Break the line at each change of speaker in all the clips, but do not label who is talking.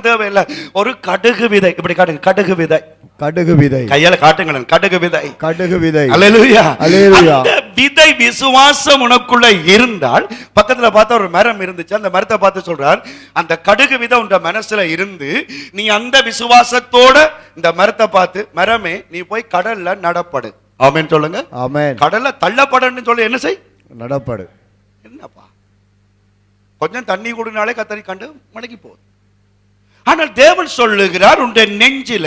தேவையில்லை. ஒரு கடுகு விதை. இப்படி காட்டுங்க. கடுகு விதை.
கடுகு விதை.
கையால காட்டுங்களேன். கடுகு விதை.
கடுகு விதை.
அல்லேலூயா. அந்த விதை விசுவாசம் உனக்குள்ள இருந்தால் பக்கத்துல பார்த்தா ஒரு மரம் இருந்துச்சு. அந்த மரத்தை பார்த்து சொல்றார் அந்த கடுகு விதை உன்ற மனசுல இருந்து நீ அந்த விசுவாசத்தோட இந்த மரத்தை பார்த்து மரமே நீ போய் கடல்ல நடப்படு. ஆமென் சொல்லுங்க.
ஆமென்.
கடல்ல தள்ளப்படன்னு சொல்லி என்ன செய்?
நடப்படு.
என்னப்பா? கொஞ்சம் தண்ணி கொடுனாலே கத்தரி கண்டு மடங்கி போகுது. ஆனால் தேவன் சொல்லுகிறார் உன்னுடைய நெஞ்சில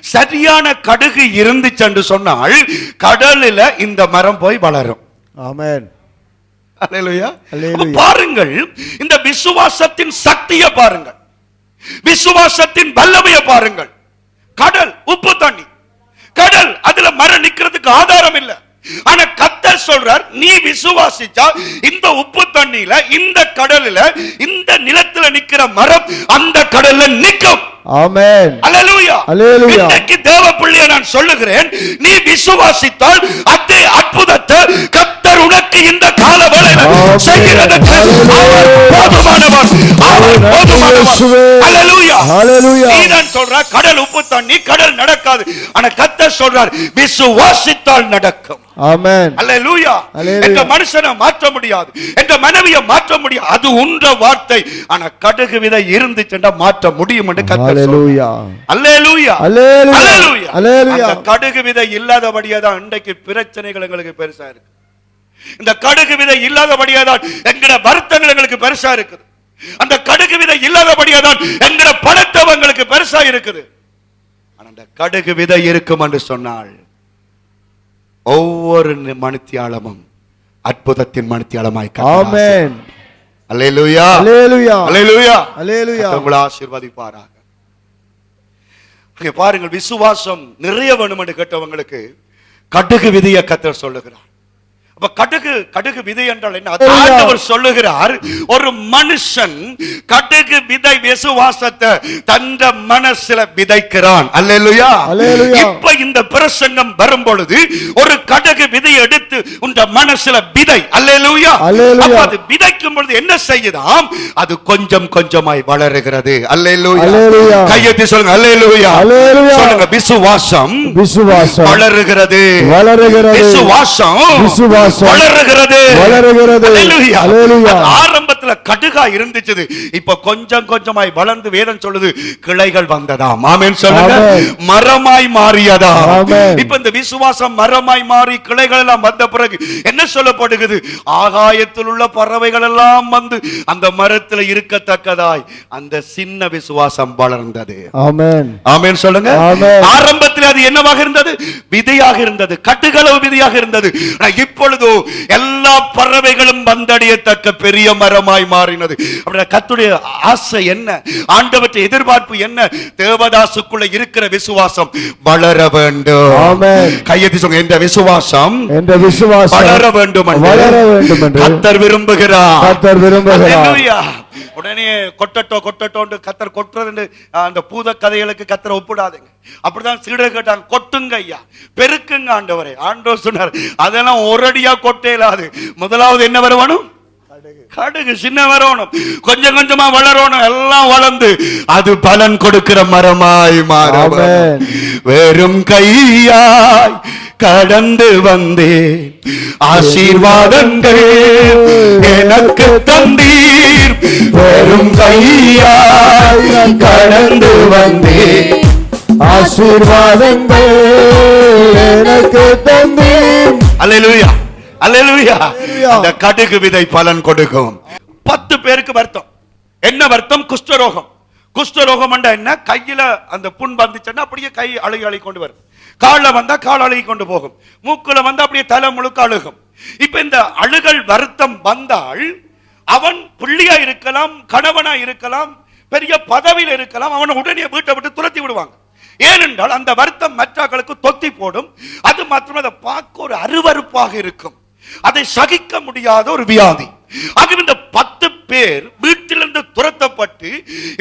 சரியான கடுகு இருந்துச்சு சொன்னால் கடலில இந்த மரம் போய் வளரும்.
ஆமென்.
பாருங்கள் இந்த விசுவாசத்தின் சக்தியை பாருங்கள். விசுவாசத்தின் வல்லமையை பாருங்கள். கடல் உப்பு தண்ணி. கடல் அதுல மரம் நிக்கிறதுக்கு ஆதாரம் இல்ல. ஆனா கத்தர் சொல்றார் நீ விசுவாசிச்சா இந்த உப்பு தண்ணியில இந்த கடல்ல இந்த நிலத்துல நிக்கிற மரம் அந்த கடல்ல நிக்கும்
ஆமென்.
அல்லேலூயா
அல்லேலூயா.
இன்றைக்கு தேவ பிள்ளையை நான் சொல்லுகிறேன் நீ விசுவாசித்தால் அதே அற்புதத்தை கத்தர் உனக்கு இந்த கால வேளையில. செய்கிறதற்கு அவர் போதுமானவர். அவர் போதுமானவர். அல்லேலூயா நீதான் சொல்ற கடல் உப்பு தண்ணி கடல் நடக்காது. ஆனா கத்தர் சொல்றார் விசுவாசித்தால் நடக்கும்.
ஆமென்.
அல்லேலூயா.
அல்லேலூயா.
என்ற மனுஷனை மாற்ற முடியாது என்ற மனைவியை மாற்ற முடியாது. அது உன்ற வார்த்தை. ஆனா கடுகு விதை இருந்துச்சுன்னா மாற்ற முடியும் என்று அல்லேலூயா.
அல்லேலூயா.
அல்லேலூயா. கடுகு விதை இல்லாதபடியே தான் இன்றைக்கு பிரச்சனைகள் எங்களுக்கு பெருசா இருக்கு. இந்த கடுகு விதை இல்லாதபடியே தான் எங்கட வருத்தங்கள் எங்களுக்கு பெருசா இருக்குது. அந்த கடுகு விதை இல்லாதபடியே தான் எங்கட பணத்தவங்களுக்கு பெருசா இருக்குது. அந்த கடுகு விதை இருக்கும் என்று சொன்னால் ஒவ்வொரு மணித்தியாலமும் அற்புதத்தின் மணித்தியாலமாய்
ஆமென்.
அல்லேலூயா.
அல்லேலூயா.
அல்லேலூயா.
அல்லேலூயா.
உங்களை ஆசீர்வதிப்பாராக. பாருங்கள் விசுவாசம் நிறைய வேணும் என்று கேட்டவங்களுக்கு கடுகு விதியை கத்தர் சொல்லுகிறார். அப்ப கடுகு கடுகு விதை என்றால் என்ன. ஆண்டவர் சொல்லுகிறார் ஒரு மனுஷன் கடுகு விதை விசுவாசத்தை தந்த மனசுல விதைக்கிறான். அல்லேலூயா. இப்ப இந்த பிரசங்கம் வரும் பொழுது ஒரு கடுகு விதை எடுத்து உன்ற மனசுல விதை. அல்லேலூயா. அப்ப அது விதைக்கும் பொழுது என்ன செய்யுதாம்? அது கொஞ்சம் கொஞ்சமாய் வளருகிறது. அல்லேலூயா. கையெத்தி சொல்லுங்க அல்லேலூயா. சொல்லுங்க விசுவாசம்
விசுவாசம்.
வளருகிறது.
வளருகிறது.
விசுவாசம்
விசுவாசம்.
வளருகிறது.
வளருகிறது.
அது ஆரம்பத்துல கடுகா இருந்துச்சு. இப்ப கொஞ்சம் கொஞ்சமாய் வளர்ந்து வேதம் சொல்லுது கிளைகள் வந்ததாம். ஆமென் சொல்லுங்க. மரமாய் மாறியதா. இப்ப இந்த விசுவாசம் மரமாய் மாறி கிளைகள் எல்லாம் வந்த பிறகு என்ன சொல்லப்படுகிறது? ஆகாயத்தில் உள்ள பறவைகள் எல்லாம் வந்து அந்த மரத்துல இருக்கத்தக்கதாய் அந்த சின்ன விசுவாசம் வளர்ந்தது.
ஆமென்.
ஆமென் சொல்லுங்க.
ஆமென்.
ஆரம்பத்தில் அது என்னவாக இருந்தது? விதையாக இருந்தது. கட்டுகளவு விதையாக இருந்தது. இப்பொழுதோ எல்லா பறவைகளும் வந்தடையத்தக்க பெரிய மரமாய் மாறினது. கத்துடைய ஆசை என்ன? ஆண்டவற்றை எதிர்பார்ப்பு என்ன? தேவதாசுக்குள்ள இருக்கிற விசுவாசம் வளர வேண்டும். கையெத்தி சொல்லுங்க இந்த விசுவாசம்
என்ற விசுவாசம்
வளர வேண்டும் என்று
வளர வேண்டும் என்று
கத்தர் விரும்புகிறார்.
விரும்புகிறார்.
உடனே கொட்டட்டோ கொட்டட்டோன்னு கத்தர் கொட்டுறது அந்த பூத கதைகளுக்கு கத்தரை ஒப்பிடாதீங்க. அப்படிதான் சீடர் கேட்டாங்க கொட்டுங்க ஐயா பெருக்குங்க ஆண்டவரே. ஆண்டவர் சொன்னார் அதெல்லாம் ஒரடியா கொட்டேலாது முதலாவது என்ன வரணும் கடுகு. சின்ன வரணும் கொஞ்சம் கொஞ்சமா வளரணும். எல்லாம் வளர்ந்து அது பலன் கொடுக்கிற மரமாய் மாற
ஆமென்.
வெறும் கையாய் கடந்து வந்தேன். ஆசீர்வாதங்கள் எனக்கு தந்தீர். வெறும் கையாய் கடந்து வந்தேன்.
ஆசீர்வாதங்கள் எனக்கு தந்தீர்.
அல்லேலூயா அல்லேலூயா. அந்த கடுகு விதை பலன் கொடுக்கும். பத்து பேருக்கு வருத்தம். என்ன வருத்தம்? குஷ்டரோகம். குஷ்டரோகம் என்ன? கையில அந்த புண் வந்துச்சுன்னா அப்படியே கை அழுகி அழுகி கொண்டு வரும். கால்ல வந்தா கால் அழுகி கொண்டு போகும். மூக்குல வந்தா அப்படியே தலை முழுக்க அழுகும். இப்ப இந்த அழுகல் வருத்தம் வந்தால் அவன் பிள்ளையா இருக்கலாம் கணவனா இருக்கலாம் பெரிய பதவியில் இருக்கலாம் அவனை உடனே வீட்டை விட்டு துரத்தி விடுவாங்க. ஏனென்றால் அந்த வருத்தம் மற்றாக்களுக்கு தொத்தி போடும். அது மாத்திரம் அதை பார்க்க ஒரு அருவருப்பாக இருக்கும். அதை சகிக்க முடியாத ஒரு வியாதி. ஆகவே இந்த பத்து பேர் வீட்டிலிருந்து துரத்தப்பட்டு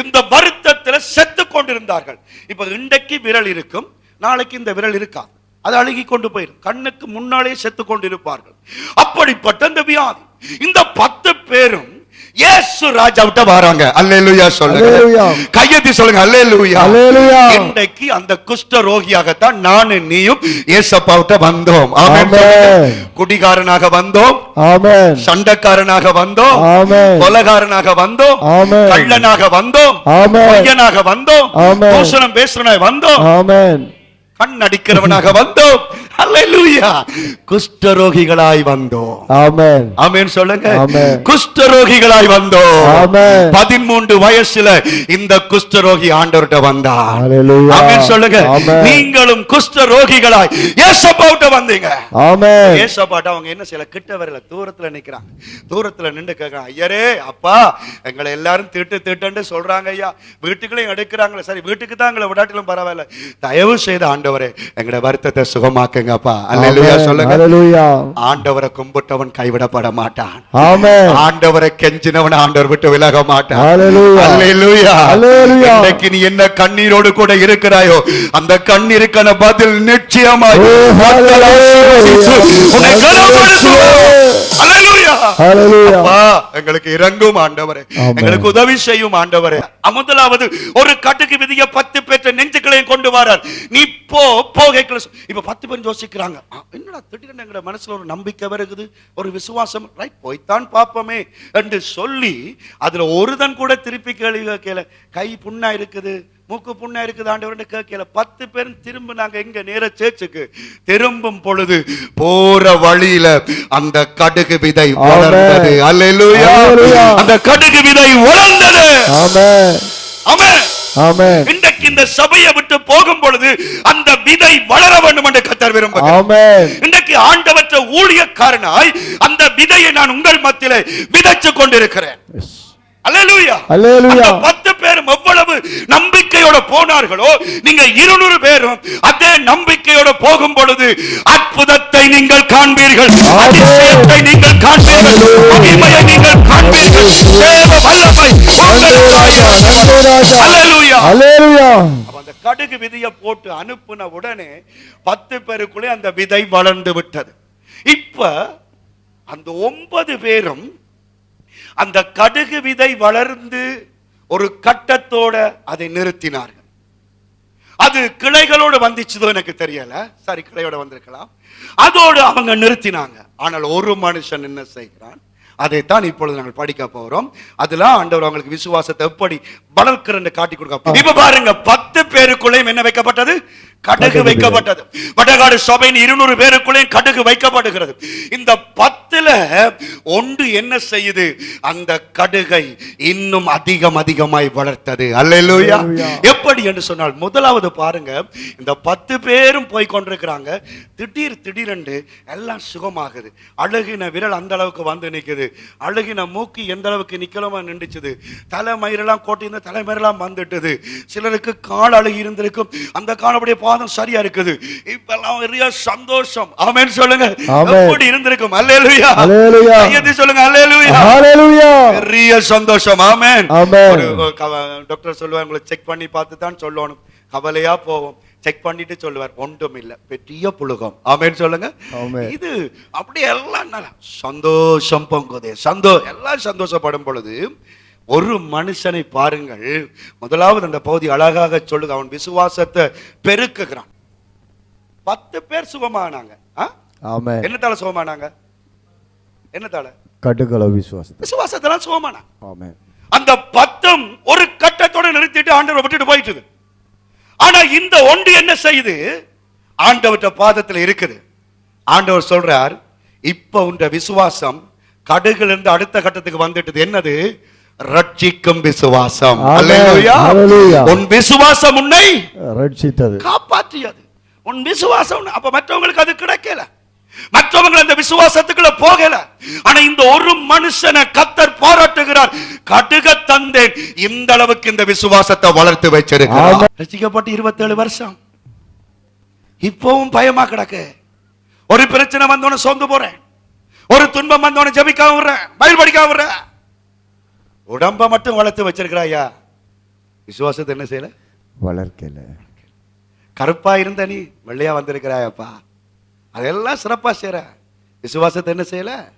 இந்த வருத்தத்தில் செத்து கொண்டிருந்தார்கள். இப்ப இன்றைக்கு விரல் இருக்கும். நாளைக்கு இந்த விரல் இருக்கா? அது அழுகி கொண்டு போயிடும் கண்ணுக்கு முன்னாலே செத்து கொண்டிருப்பார்கள். அப்படிப்பட்ட இந்த வியாதி. இந்த பத்து பேரும் இயேசு ராஜாவிட்ட வராங்க. அல்லேலூயா சொல்லுங்க. கையெத்தி சொல்லுங்க. அல்லேலூயா.
அல்லேலூயா.
இன்றைக்கு அந்த குஷ்ட ரோகியாகத்தான் நானும் நீயும் ஏசப்பாவிட்ட வந்தோம். ஆமென். குடிகாரனாக வந்தோம்.
ஆமென்.
சண்டைக்காரனாக வந்தோம்.
ஆமென்.
கொலகாரனாக வந்தோம்.
ஆமென்.
கள்ளனாக வந்தோம்.
ஆமென்.
பொய்யனாக வந்தோம்.
ஆமென்.
தூஷணம் பேசுறனாய் வந்தோம்.
ஆமென்.
கண் அடிக்கிறவனாக வந்தோம். குஷ்டரோகிகளாய் வந்தோம்.
ஆமென்
ஆமென் சொல்லுங்க. குஷ்டரோகிகளாய் வந்தோம்.
ஆமென்.
வயசுல இந்த குஷ்டரோகி ஆண்டவர்கிட்ட வந்தார். ஆமென் சொல்லுங்க. நீங்களும் குஷ்டரோகிகளாய் ஏசப்பாவிட்ட வந்தீங்க.
ஆமென்
ஏசப்பாட்ட அவங்க என்ன செய்யல? கிட்ட வரல தூரத்துல நிக்கிறாங்க. தூரத்துல நின்று கேட்கறாங்க ஐயரே அப்பா எங்களை எல்லாரும் திட்டு திட்டுன்னு சொல்றாங்க ஐயா. வீட்டுக்குள்ளேயும் எடுக்கிறாங்களே. சரி வீட்டுக்கு தான் எங்களை விடாட்டிலும் பரவாயில்ல. தயவு செய்து ஆண்டவரே எங்களோட வருத்தத்தை சுகமாக்குங்கப்பா அல்லேலூயா. சொல்லுங்க
அல்லேலூயா.
ஆண்டவரை கும்பிட்டவன் கைவிடப்பட மாட்டான்
ஆமென்
ஆண்டவரை கெஞ்சினவன் ஆண்டவர் விட்டு விலக மாட்டான்
அல்லேலூயா.
அல்லேலூயா.
அல்லேலூயா.
இன்றைக்கு நீ என்ன கண்ணீரோடு கூட இருக்கிறாயோ அந்த கண்ணீருக்கான பதில் நிச்சயமாய்
ஓ,
அப்பா, எங்களுக்கு இறங்கும் ஆண்டவரே. எங்களுக்கு உதவி செய்யும் ஆண்டவரே. முதலாவது ஒரு கட்டுக்கு விதிய பத்து பேற்ற நெஞ்சுக்களையும் கொண்டு வரார். நீ போ சொ- இப்ப பத்து பேர் யோசிக்கிறாங்க. என்னடா திடீர்னு எங்கட மனசுல ஒரு நம்பிக்கை வருகுது ஒரு விசுவாசம். ரைட் போய்த்தான் பாப்போமே என்று சொல்லி அதுல ஒருதன் கூட திருப்பி கேள்வி கேட்கல. கை புண்ணா இருக்குது மூக்கு புண்ணா இருக்குது ஆண்டவர்னு கேட்கல. பத்து பேரும் திரும்ப நாங்க எங்க நேர சேர்ச்சுக்கு திரும்பும் பொழுது போற வழியில அந்த கடுகு விதை. வளர்ந்தது. அல்லேலூயா. அந்த கடுகு விதை வளர்ந்தது. இன்றைக்கு இந்த சபையை விட்டு போகும் பொழுது அந்த விதை வளர வேண்டும் என்று கத்தர் விரும்புகிறார்.
ஆமென்.
இன்றைக்கு ஆண்டவற்ற ஊழியக்காரனாய் அந்த விதையை நான் உங்கள் மத்தியிலே விதைச்சு கொண்டிருக்கிறேன். அல்லேலூயா.
அல்லேலூயா.
பத்து பேரும் எவ்வளவு நம்பிக்கையோட போனார்களோ நீங்க இருநூறு பேரும் அதே நம்பிக்கையோட போகும் பொழுது அற்புதத்தை நீங்கள் காண்பீர்கள். அதிசயத்தை நீங்கள் காண்பீர்கள். மகிமையை நீங்கள் காண்பீர்கள். தேவ வல்லமை அந்த கடுகு விதையை போட்டு அனுப்புன உடனே பத்து பேருக்குள்ளே அந்த விதை வளர்ந்து விட்டது. இப்ப அந்த ஒன்பது பேரும் அந்த கடுகு விதை வளர்ந்து ஒரு கட்டத்தோட அதை நிறுத்தினார்கள். அது கிளைகளோடு வந்துச்சுதோ எனக்கு தெரியல. சரி கிளையோட வந்திருக்கலாம். அதோடு அவங்க நிறுத்தினாங்க. ஆனால் ஒரு மனுஷன் என்ன செய்கிறான்? அதைத்தான் இப்பொழுது நாங்கள் படிக்க போறோம். அதுல ஆண்டவர் அவங்களுக்கு விசுவாசத்தை எப்படி வளர்க்கிறன்னு காட்டி கொடுக்க இப்ப பாருங்க பத்து பேருக்குள்ளேயும் என்ன வைக்கப்பட்டது? கடுகு வைக்கப்பட்டது. வடகாடு சபையின் இருநூறு பேருக்குள்ளேயும் கடுகு வைக்கப்படுகிறது. இந்த பத்துல ஒன்று என்ன செய்யுது? அந்த கடுகை இன்னும் அதிகம் அதிகமாய் வளர்த்தது. அல்லேலூயா. எப்படி என்று சொன்னால் முதலாவது பாருங்க இந்த பத்து பேரும் போய் கொண்டிருக்கிறாங்க திடீர் திடீரென்று எல்லாம் சுகமாகுது. அழுகின விரல் அந்த அளவுக்கு வந்து நிக்குது. அழுகின மூக்கு எந்த அளவுக்கு நிக்கலமா நின்றுச்சுது. தலைமயிரெல்லாம் கோட்டியிருந்த தலைமயிரெல்லாம் வந்துட்டுது. சிலருக்கு கால் அழுகி இருந்திருக்கும். அந்த காலப்படிய பாதம் சரியா இருக்குது. இப்பெல்லாம் பெரிய சந்தோஷம். ஆமென் சொல்லுங்க. எப்படி இருந்திருக்கும். அல்லேலூயா.
அல்லேலூயா.
கையெத்தி சொல்லுங்க அல்லேலூயா.
ஹalleluya
பெரிய சந்தோஷம். ஆமென்.
ஆமென்.
டாக்டர் சொல்லுவார் உங்களை செக் பண்ணி பார்த்து தான் சொல்லணும். கவலையா போவோம். செக் பண்ணிட்டு சொல்லுவார். ஒன்றும் இல்ல. பெரிய புழுகம். ஆமென் சொல்லுங்க. இது அப்படியே எல்லாம் சந்தோஷம் பொங்குதே. சந்தோ எல்லாம் சந்தோஷப்படும் பொழுது ஒரு மனுஷனை பாருங்கள். முதலாவது அந்த பகுதி அழகாக சொல்லுங்க அவன் விசுவாசத்தை பெருக்குகிறான். பத்து பேர் சுகமானாங்க. ஆ?
ஆமென்.
என்னத்தால சுகமானாங்க? என்னத்தால?
கடுகள விசுவாசத்தை.
விசுவாசத்தெல்லாம் சுகமானாங்க
ஆமென்.
அந்த பத்தும் ஒரு கட்டத்தோட நிறுத்திட்டு ஆண்டவரை விட்டுட்டு போயிட்டுது. ஆனா இந்த ஒன்று என்ன செய்யுது? ஆண்டவர்ட்ட பாதத்துல இருக்குது. ஆண்டவர் சொல்றார் இப்ப உன்ற விசுவாசம் கடுகுல இருந்து அடுத்த கட்டத்துக்கு வந்துட்டது. என்னது? ரட்சிக்கும் விசுவாசம். உன் விசுவாசம் உன்னை
ரட்சித்தது.
காப்பாற்றியது. உன் விசுவாசம் அப்ப மற்றவங்களுக்கு அது கிடைக்கல. மற்றவங்க அந்த விசுவாசத்துக்குள்ள போகல. ஆனா இந்த ஒரு மனுஷனை கத்தர் பாராட்டுகிறார். கடுக தந்தேன். இந்த அளவுக்கு இந்த விசுவாசத்தை வளர்த்து வச்சிருக்கிறார். ரசிக்கப்பட்டு இருபத்தேழு வருஷம். இப்பவும் பயமா கிடக்கு. ஒரு பிரச்சனை வந்தோன்னு சொந்து போறேன். ஒரு துன்பம் வந்தோன்னு ஜபிக்காம விடுறேன். பயில் படிக்காம விடுறேன். உடம்ப மட்டும் வளர்த்து வச்சிருக்கிறாயா? விசுவாசத்தை என்ன செய்யல?
வளர்க்கல.
கருப்பா இருந்த நீ வெள்ளையா வந்திருக்கிறாயப்பா. அதெல்லாம் சிறப்பா செய்யற விசுவாசத்தை என்ன செய்யல?